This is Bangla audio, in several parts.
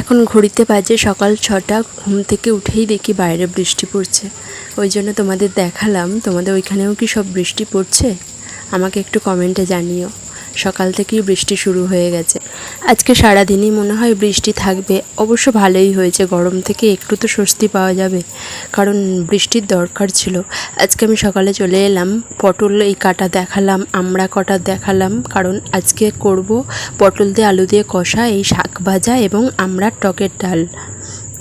এখন ঘড়িতে বাজে সকাল ছটা, ঘুম থেকে উঠেই দেখি বাইরে বৃষ্টি পড়ছে। ওই জন্য তোমাদের দেখালাম, তোমাদের ওইখানেও কি সব বৃষ্টি পড়ছে? আমাকে একটু কমেন্টে জানিও। সকাল থেকেই বৃষ্টি শুরু হয়ে গেছে। আজকে সারাদিনই মনে হয় বৃষ্টি থাকবে। অবশ্য ভালোই হয়েছে, গরম থেকে একটু তো স্বস্তি পাওয়া যাবে, কারণ বৃষ্টির দরকার ছিল। আজকে আমি সকালে চলে এলাম, পটল এই কাটা দেখালাম, আমরা কটা দেখালাম, কারণ আজকে করব পটল দিয়ে আলু দিয়ে কষা, এই শাক ভাজা এবং আমড়ার টকের ডাল।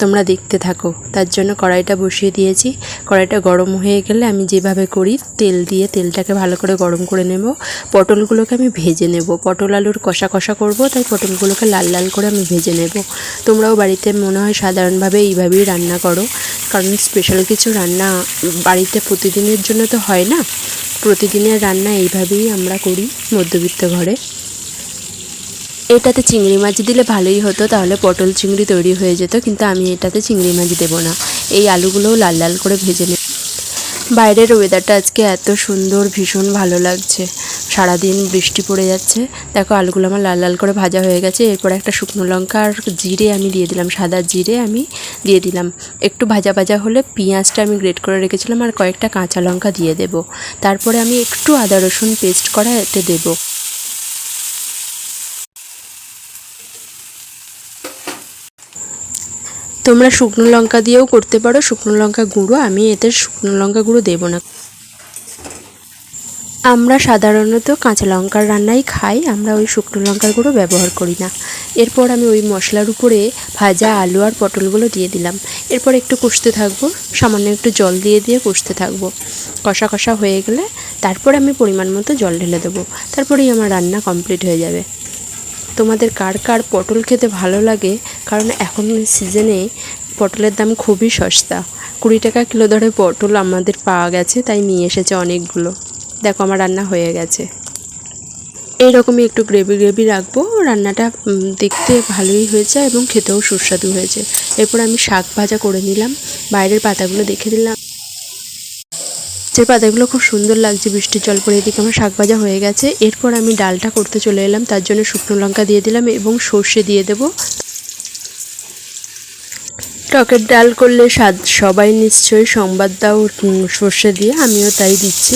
তোমরা দেখতে থাকো। তার জন্য কড়াইটা বসিয়ে দিয়েছি। কড়াইটা গরম হয়ে গেলে আমি যেভাবে করি, তেল দিয়ে তেলটাকে ভালো করে গরম করে নেব। পটলগুলোকে আমি ভেজে নেব। পটল আলুর কষা কষা করব, তাই পটলগুলোকে লাল লাল করে আমি ভেজে নেব। তোমরাও বাড়িতে মনে হয় সাধারণভাবে এইভাবেই রান্না করো, কারণ স্পেশাল কিছু রান্না বাড়িতে প্রতিদিনের জন্য তো হয় না। প্রতিদিনের রান্না এইভাবেই আমরা করি মধ্যবিত্ত ঘরে। এটাতে চিংড়ি মাছ দিলে ভালোই হতো, তাহলে পটল চিংড়ি তৈরি হয়ে যেত, কিন্তু আমি এটাতে চিংড়ি মাছ দেবো না। এই আলুগুলোও লাল লাল করে ভেজে নেব বাইরের ওয়েদারটা আজকে এত সুন্দর, ভীষণ ভালো লাগছে। সারাদিন বৃষ্টি পড়ে যাচ্ছে। দেখো, আলুগুলো আমার লাল লাল করে ভাজা হয়ে গেছে। এরপর একটা শুকনো লঙ্কা আর জিরে আমি দিয়ে দিলাম, সাদা জিরে আমি দিয়ে দিলাম। একটু ভাজা ভাজা হলে পেঁয়াজটা আমি গ্রেট করে রেখেছিলাম আর কয়েকটা কাঁচা লঙ্কা দিয়ে দেবো। তারপরে আমি একটু আদা রসুন পেস্ট করা এতে দেবো। তোমরা শুকনো লঙ্কা দিয়েও করতে পারো। শুকনো লঙ্কা গুঁড়ো, আমি এতে শুকনো লঙ্কা গুঁড়ো দেবো না। আমরা সাধারণত কাঁচা লঙ্কার রান্নাই খাই, আমরা ওই শুকনো লঙ্কার গুঁড়ো ব্যবহার করি না। এরপর আমি ওই মশলার উপরে ভাজা আলু আর পটলগুলো দিয়ে দিলাম। এরপর একটু কষতে থাকব, সামান্য একটু জল দিয়ে দিয়ে কষতে থাকব। কষা কষা হয়ে গেলে তারপর আমি পরিমাণ মতো জল ঢেলে দেবো। তারপরেই আমার রান্না কমপ্লিট হয়ে যাবে। তোমাদের কার কার পটল খেতে ভালো লাগে কারণ এখন সিজনে পটলের দাম খুবই সস্তা। কুড়ি টাকা কিলো ধরে পটল আমাদের পাওয়া গেছে, তাই নিয়ে এসেছে অনেকগুলো। দেখো আমার রান্না হয়ে গেছে। এইরকমই একটু গ্রেভি গ্রেভি রাখব। রান্নাটা দেখতে ভালোই হয়েছে এবং খেতেও সুস্বাদু হয়েছে। এরপর আমি শাক ভাজা করে নিলাম। বাইরের পাতাগুলো দেখে দিলাম যে পাতাগুলো খুব সুন্দর লাগছে, বৃষ্টির জল পরে এদিকে আমার শাক ভাজা হয়ে গেছে। এরপর আমি ডালটা করতে চলে এলাম। তার জন্য শুকনো লঙ্কা দিয়ে দিলাম এবং সর্ষে দিয়ে দেব। টকের ডাল করলে স্বাদ, সবাই নিশ্চয়ই সংবাদ দাও সর্ষে দিয়ে, আমিও তাই দিচ্ছি।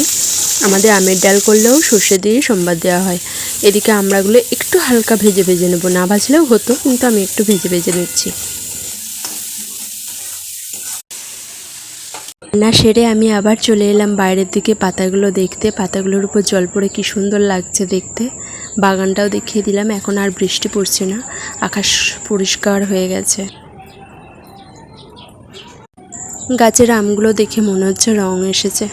আমাদের আমের ডাল করলেও সর্ষে দিয়েই সম্বাদ দেওয়া হয়। এদিকে আমড়াগুলো একটু হালকা ভেজে ভেজে নেব। না ভাজলেও হতো, কিন্তু আমি একটু ভেজে ভেজে নিচ্ছি। রান্না সেরে আমি আবার চলে এলাম বাইরের দিকে। পাতাগুলো দেখতে, পাতাগুলোর উপর জল পড়ে কি সুন্দর লাগছে দেখতে। বাগানটাও দেখিয়ে দিলাম, এখন আর বৃষ্টি পড়ছে না। আকাশ পরিষ্কার হয়ে গেছে। গাছের আমগুলো দেখে মনে হচ্ছে রং এসেছে।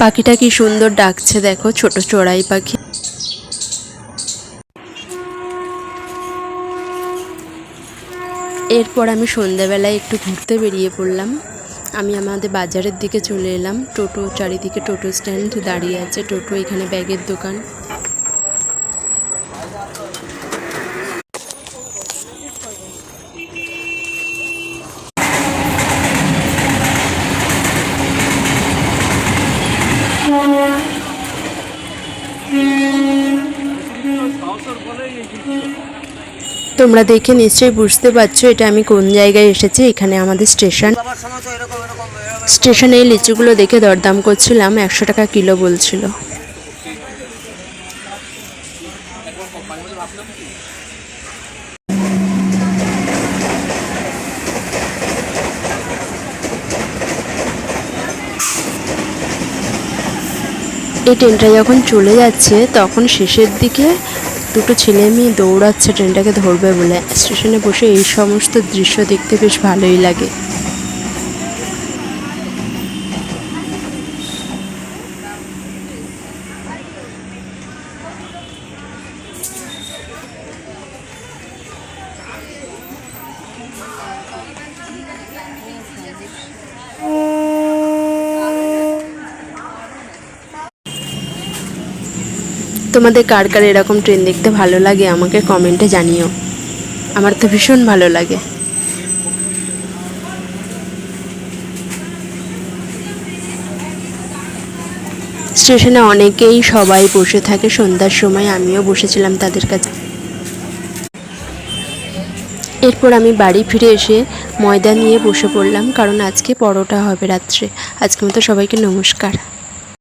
পাখিটা কি সুন্দর ডাকছে দেখো, ছোট চড়াই পাখি। এরপর আমি সন্ধ্যাবেলায় একটু ঘুরতে বেরিয়ে পড়লাম। আমি আমাদের বাজারের দিকে চলে এলাম। টোটো চারিদিকে টোটো স্ট্যান্ড দাঁড়িয়ে আছে। টোটো এখানে ব্যাগের দোকান। তোমরা দেখে নিশ্চয়ই বুঝতে পারছ এটা আমি কোন জায়গায় এসেছি, এখানে আমাদের স্টেশন। স্টেশনে এই লিচুগুলো দেখে দরদাম করছিলাম, একশো টাকা কিলো বলছিল। এই ট্রেনটা যখন চলে যাচ্ছে, তখন শেষের দিকে দুটো ছেলে মেয়ে দৌড়াচ্ছে, ট্রেনটাকে ধরবে বলে। স্টেশনে বসে এই সমস্ত দৃশ্য দেখতে বেশ ভালোই লাগে। তোমাদের কার কার এরকম ট্রেন দেখতে ভালো লাগে আমাকে কমেন্টে জানিও। আমার তো ভীষণ ভালো লাগে। স্টেশনে অনেকেই সবাই বসে থাকে, সন্ধ্যার সময় আমিও বসেছিলাম তাদের কাছে এরপর আমি বাড়ি ফিরে এসে ময়দা নিয়ে বসে পড়লাম, কারণ আজকে পরোটা হবে রাত্রে। আজকে মতো সবাইকে নমস্কার।